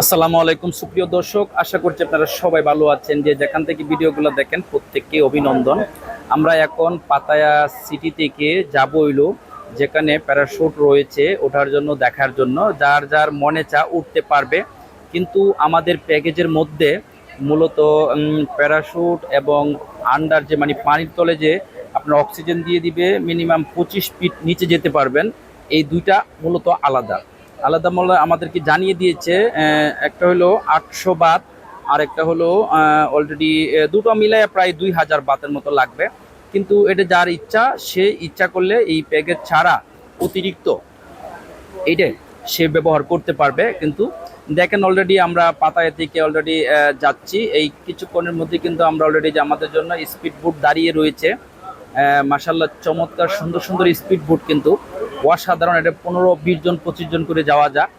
আসসালামু আলাইকুম। সুপ্রিয় দর্শক, আশা করছি আপনারা সবাই ভালো আছেন যে যেখান থেকে ভিডিওগুলো দেখেন প্রত্যেককে অভিনন্দন। আমরা এখন পাতায়া সিটি থেকে যাব হইল যেখানে প্যারাশুট রয়েছে ওঠার জন্য, দেখার জন্য। যার যার মনে চা উঠতে পারবে। কিন্তু আমাদের প্যাকেজের মধ্যে মূলত প্যারাশুট এবং আন্ডার যে মানে পানির তলে যে আপনার অক্সিজেন দিয়ে দিবে মিনিমাম পঁচিশ ফিট নিচে যেতে পারবেন। এই দুইটা মূলত আলাদা। আলাদা মূল্য আমাদেরকে জানিয়ে দিয়েছে একটা হলো আটশো বাত আর একটা হলো অলরেডি দুটো মিলায় প্রায় দুই হাজার বাতের মতো লাগবে। কিন্তু এটা যার ইচ্ছা, সে ইচ্ছা করলে এই প্যাকেজ ছাড়া অতিরিক্ত এইটা সে ব্যবহার করতে পারবে। কিন্তু দেখেন অলরেডি আমরা পাতায় থেকে অলরেডি যাচ্ছি। এই কিছুক্ষণের মধ্যে কিন্তু আমরা অলরেডি যে আমাদের জন্য স্পিড বোট দাঁড়িয়ে রয়েছে। মাসাল্লাহ চমৎকার, সুন্দর সুন্দর স্পিড বোট কিন্তু। অসাধারণ, এটা পনেরো, বিশ জন, পঁচিশ জন করে যাওয়া যাক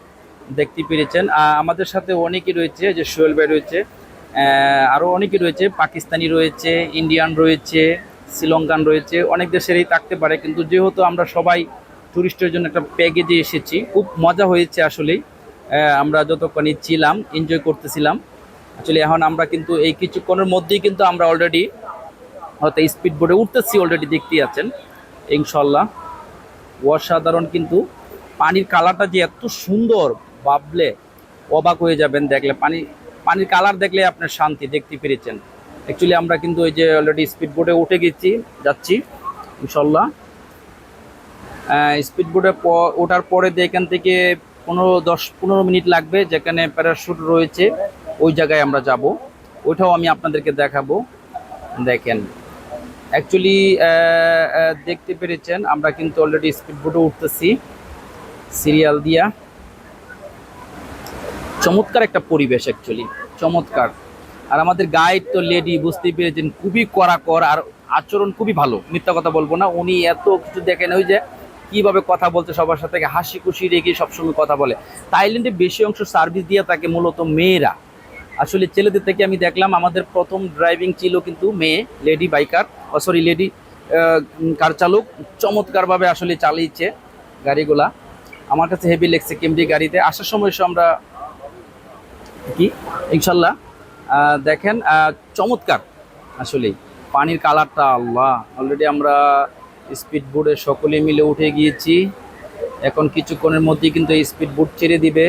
দেখতে পেরেছেন। আমাদের সাথে অনেকে রয়েছে, যে সোহেল ভাই রয়েছে আরও অনেকে রয়েছে, পাকিস্তানি রয়েছে, ইন্ডিয়ান রয়েছে, শ্রীলঙ্কান রয়েছে, অনেক দেশেরই থাকতে পারে, কিন্তু যেহেতু আমরা সবাই টুরিস্টের জন্য একটা প্যাকেজে এসেছি, খুব মজা হয়েছে আসলেই। আমরা যতক্ষণই ছিলাম এনজয় করতেছিলাম। আসলে এখন আমরা কিন্তু এই কিছুক্ষণের মধ্যেই কিন্তু আমরা অলরেডি হয়তো স্পিড বোর্ডে উঠতেছি অলরেডি দেখতেই আছেন, ইনশাল্লাহ। অসাধারণ কিন্তু। পানির কালারটা যে এত সুন্দর ভাবলে অবাক হয়ে যাবেন দেখলে। পানি, পানির কালার দেখলে আপনার শান্তি দেখতে পেরেছেন। অ্যাকচুয়ালি আমরা কিন্তু ওই যে অলরেডি স্পিড বোটে উঠে গেছি, যাচ্ছি, ইনশাল্লাহ। স্পিড বোটে ওঠার পরে এখান থেকে পনেরো, দশ, পনেরো মিনিট লাগবে, যেখানে প্যারাশুট রয়েছে, ওই জায়গায় আমরা যাব। ওইটাও আমি আপনাদেরকে দেখাবো। দেখেন। অ্যাকচুয়ালি দেখতে পেরেছেন, আমরা কিন্তু অলরেডি স্পিড বোটে উঠতেছি। সিরিয়াল দিয়া। চমৎকার একটা পরিবেশ অ্যাকচুয়ালি চমৎকার। আর আমাদের গাইড তো লেডি বুঝতেই পেরেছেন, খুবই কড়াকর আর আচরণ খুবই ভালো। মিথ্যা কথা বলব না, উনি এত কিছু দেখেন, ওই যে কীভাবে কথা বলতে সবার সাথে, হাসি খুশি রেখে সবসময় কথা বলে। থাইল্যান্ডে বেশি অংশ সার্ভিস দিয়ে থাকে মূলত মেয়েরা। আসলে ছেলেদের থেকে আমি দেখলাম, আমাদের প্রথম ড্রাইভিং ছিল কিন্তু মেয়ে lady biker sorry lady car চালক। চমৎকারভাবে আসলে চালিয়েছে গাড়িগুলা। আমার কাছে হেভি লেগছে কেমডি গাড়িতে। আসার সময় আমরা কি? ইনশাল্লাহ। দেখেন চমৎকার আসলেই পানির কালারটা আল্লাহ। অলরেডি আমরা স্পিড বোর্ডে সকলে মিলে উঠে গিয়েছি। এখন কিছুক্ষণের মধ্যেই কিন্তু স্পিড বোট ছেড়ে দিবে।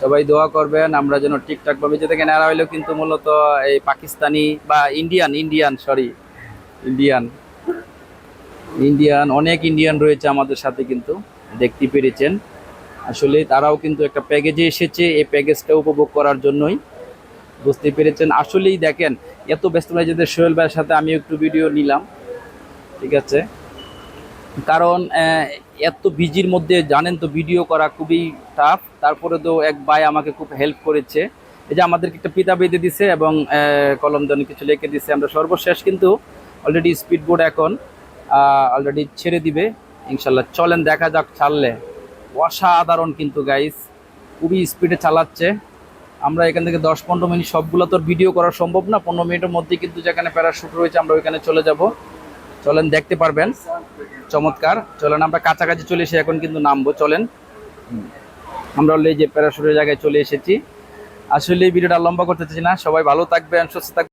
সবাই দোয়া করবেন, আমরা যেন ঠিকঠাকভাবে যেতে কেন এরা হইলেও কিন্তু মূলত এই পাকিস্তানি বা Indian Indian sorry Indian Indian, অনেক ইন্ডিয়ান রয়েছে আমাদের সাথে কিন্তু, দেখতে পেরেছেন। আসলে তারাও কিন্তু একটা প্যাকেজে এসেছে, এই প্যাকেজটা উপভোগ করার জন্যই। বুঝতে পেরেছেন? আসলেই দেখেন, এত ব্যস্ত যেতে সোহেল ভাইয়ের সাথে আমি একটু ভিডিও নিলাম। ঠিক আছে? কারণ এত বিজির মধ্যে জানেন তো ভিডিও করা খুবই টাফ তারপরে তো এক ভাই আমাকে খুব হেল্প করেছে। এই যে আমাদেরকে একটা পিতা বেঁধে দিছে এবং আহ, কলম দানি কিছু লিখে দিছে। আমরা সর্বশেষ কিন্তু অলরেডি স্পিড বোর্ড এখন অলরেডি ছেড়ে দিবে। ইনশাল্লাহ চলেন দেখা যাক ছাড়লে। অসাধারণ কিন্তু গাইস খুবই স্পিডে চালাচ্ছে। আমরা এখান থেকে দশ পনেরো মিনিট সবগুলো তো ভিডিও করা সম্ভব না। পনেরো মিনিটের মধ্যে কিন্তু যেখানে প্যারাশুট রয়েছে আমরা ওইখানে চলে যাব। চলেন, দেখতে পারবেন। চমৎকার। চলেন, আমরা কাছাকাছি চলে এসে এখন কিন্তু নামবো। চলেন। আমরা অলরেডি যে প্যারাশুটের জায়গায় চলে এসেছি। আসলে ভিডিওটা লম্বা করতে চাইছি না। সবাই ভালো থাকবেন, সুস্থ থাকবেন।